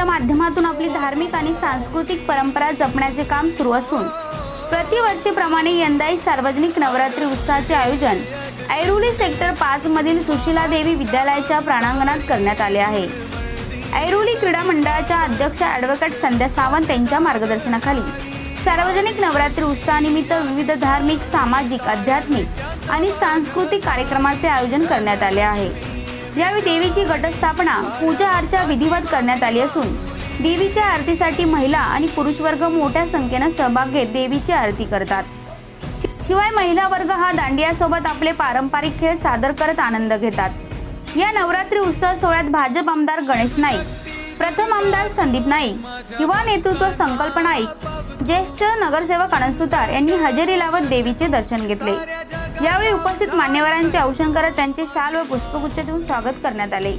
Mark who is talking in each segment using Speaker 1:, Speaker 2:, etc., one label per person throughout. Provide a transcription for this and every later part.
Speaker 1: उत्सवाच्या माध्यमातून आपली धार्मिक आणि सांस्कृतिक परंपरा जपण्याचे काम सुरू असून प्रतिवर्षीप्रमाणे यंदाही सार्वजनिक नवरात्री उत्सवाचे आयोजन ऐरोली सेक्टर पाच मधील सुशीला देवी विद्यालयाच्या प्राणांगणात करण्यात आले आहे. ऐरोली क्रीडा मंडळाच्या अध्यक्ष ॲडव्होकेट संध्या सावंत यांच्या मार्गदर्शनाखाली सार्वजनिक नवरात्री उत्सवानिमित्त विविध धार्मिक सामाजिक आध्यात्मिक आणि सांस्कृतिक कार्यक्रमाचे आयोजन करण्यात आले आहे. यावेळी देवीची घटस्थापना पूजा अर्चा विधिवत करण्यात आली असून देवीच्या आरतीसाठी महिला आणि पुरुष वर्ग मोठ्या संख्येनं सहभाग घेत देवीची आरती करतात. शि- शिवाय महिला वर्ग हा दांडियासोबत आपले पारंपरिक खेळ सादर करत आनंद घेतात. या नवरात्री उत्सव सोहळ्यात भाजप आमदार गणेश नाईक प्रथम आमदार संदीप नाईक युवा नेतृत्व संकल्प नाईक ज्येष्ठ नगरसेवक आनंद सुतार यांनी हजेरी लावत देवीचे दर्शन घेतले. यावेळी उपस्थित मान्यवरांचे औषण करत त्यांचे शाल व पुष्पगुच्छ देऊन स्वागत करण्यात आले.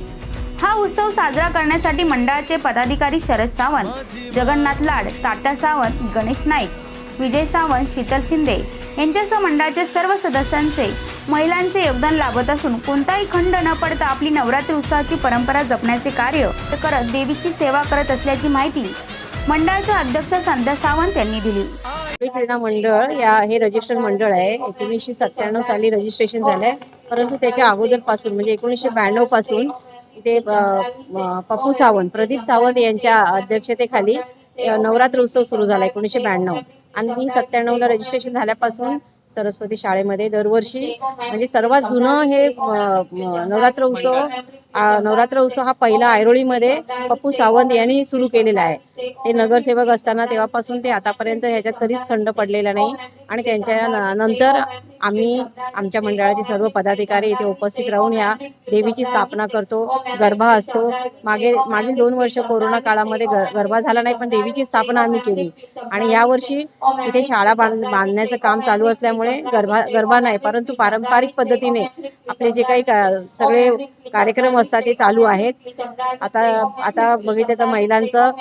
Speaker 1: हा उत्सव साजरा करण्यासाठी मंडळाचे पदाधिकारी शरद सावंत जगन्नाथ लाड तात्या सावंत गणेश नाईक विजय सावंत शीतल शिंदे यांच्यासह मंडळाचे सर्व सदस्यांचे महिलांचे योगदान लाभत असून कोणताही खंड न पडता आपली नवरात्री उत्सवाची परंपरा जपण्याचे कार्य करत देवीची सेवा करत असल्याची माहिती मंडळाच्या अध्यक्ष संध्या सावंत यांनी दिली.
Speaker 2: आपली क्रीडा मंडळ या हे रजिस्टर मंडळ आहे. एकोणीसशे सत्त्याण्णव साली रजिस्ट्रेशन झालंय. परंतु त्याच्या अगोदरपासून म्हणजे एकोणीसशे ब्याण्णवपासून इथे पप्पू सावंत प्रदीप सावंत यांच्या अध्यक्षतेखाली नवरात्र उत्सव सुरू झाला एकोणीसशे ब्याण्णव. आणि सत्त्याण्णवला रजिस्ट्रेशन झाल्यापासून सरस्वती शाळेमध्ये दरवर्षी म्हणजे सर्वात जुनं हे नवरात्र उत्सव नवरात्र उत्सव हा पहिला ऐरोळीमध्ये पप्पू सावंत यांनी सुरू केलेला आहे ते नगरसेवक असताना तेव्हापासून ते आतापर्यंत ह्याच्यात कधीच खंड पडलेला नाही आणि त्यांच्या नंतर आम्ही आमच्या मंडळाचे सर्व पदाधिकारी इथे उपस्थित राहून या देवीची स्थापना करतो. गरबा असतो. मागे मागील दोन वर्ष कोरोना काळामध्ये ग- गरबा झाला नाही पण देवीची स्थापना आम्ही केली. आणि यावर्षी इथे शाळा बांध बांधण्याचं काम चालू असल्यामुळे गरबा गरबा नाही परंतु पारंपरिक पद्धतीने आपले जे काही का- सगळे कार्यक्रम असतात ते चालू आहेत. आता आता बघितलं तर महिलांचं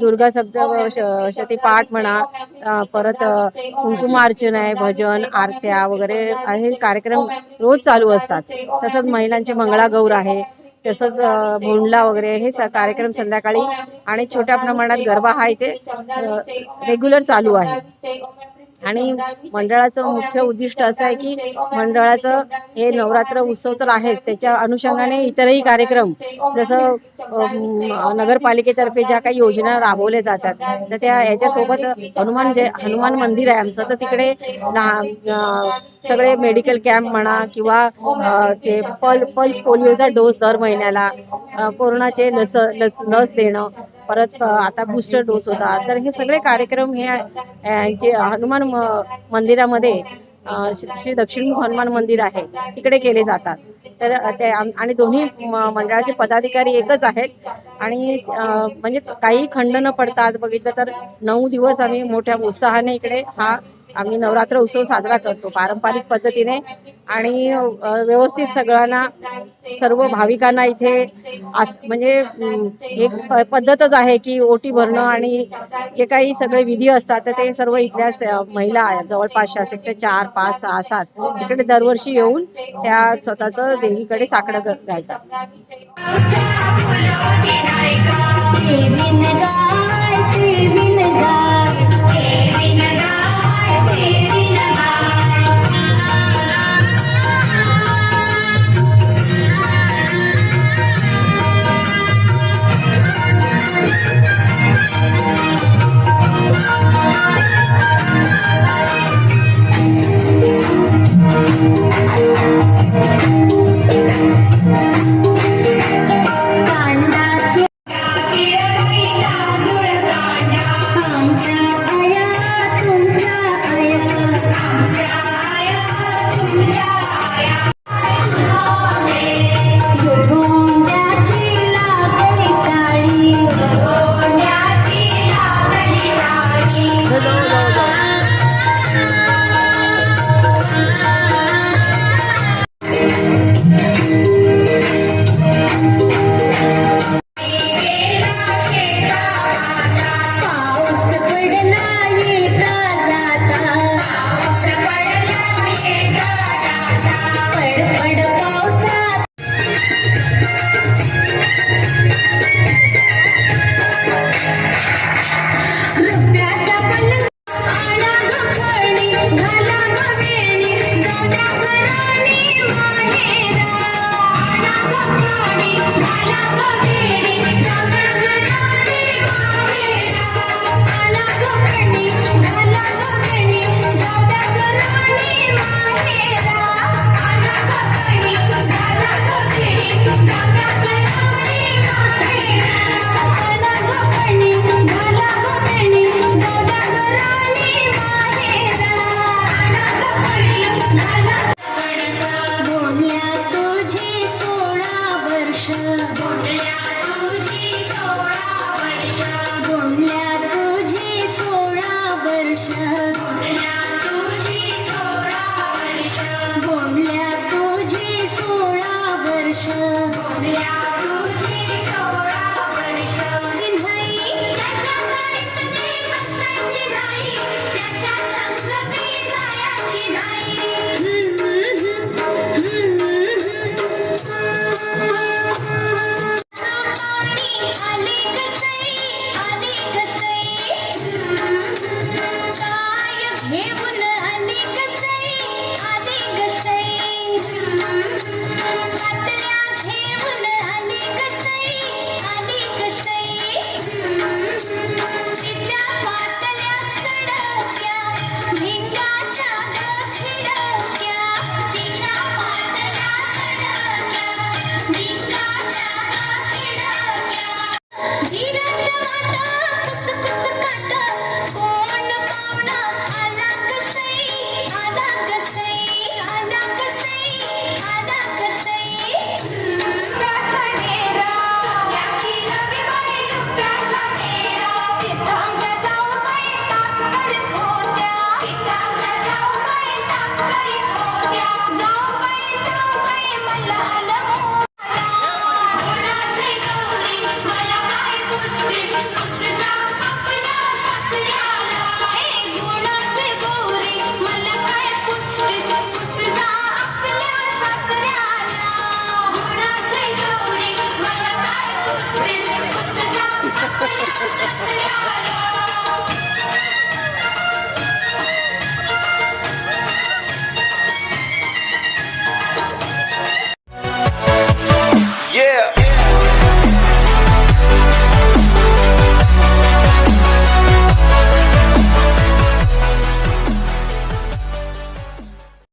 Speaker 2: दुर्गा सप्तशती पाठ म्हणा परत कुंकुमार्चन आहे भजन आरत्या वगैरे हे कार्यक्रम रोज चालू असतात. तसंच महिलांचे मंगळागौर आहे तसंच भोंडला वगैरे हे कार्यक्रम संध्याकाळी आणि छोट्या प्रमाणात गरबा हा इथे रेग्युलर चालू आहे. आणि मंडळाचं मुख्य उद्दिष्ट असं आहे की मंडळाचं हे नवरात्र उत्सव तर आहेच त्याच्या अनुषंगाने इतरही कार्यक्रम जसं नगरपालिकेतर्फे ज्या काही योजना राबवल्या जातात तर त्या याच्यासोबत हनुमान जे हनुमान मंदिर आहे आमचं तर तिकडे सगळे मेडिकल कॅम्प म्हणा किंवा ते पल पल्स पोलिओचा डोस दर महिन्याला कोरोनाचे लस लस लस देणं परत आता बूस्टर डोस होता. तर हे सगळे कार्यक्रम हे जे हनुमान मंदिरामध्ये श्री दक्षिण हनुमान मंदिर आहे तिकडे केले जातात. तर ते आणि दोन्ही म- मंडळाचे पदाधिकारी एकच आहेत. आणि म्हणजे काही खंड न पडतात बघितलं तर नऊ दिवस आम्ही मोठ्या उत्साहाने इकडे हा आम्ही नवरात्र उत्सव साजरा करतो पारंपरिक पद्धतीने आणि व्यवस्थित सगळ्यांना सर्व भाविकांना इथे म्हणजे एक प- पद्धतच आहे की ओटी भरणं आणि जे काही सगळे विधी असतात तर ते सर्व इथल्या स- महिला जवळपासच्या सेक्टर चार पाच सहा सात तिकडे दरवर्षी येऊन त्या स्वतःचं देवीकडे साकडं ग- घालतात.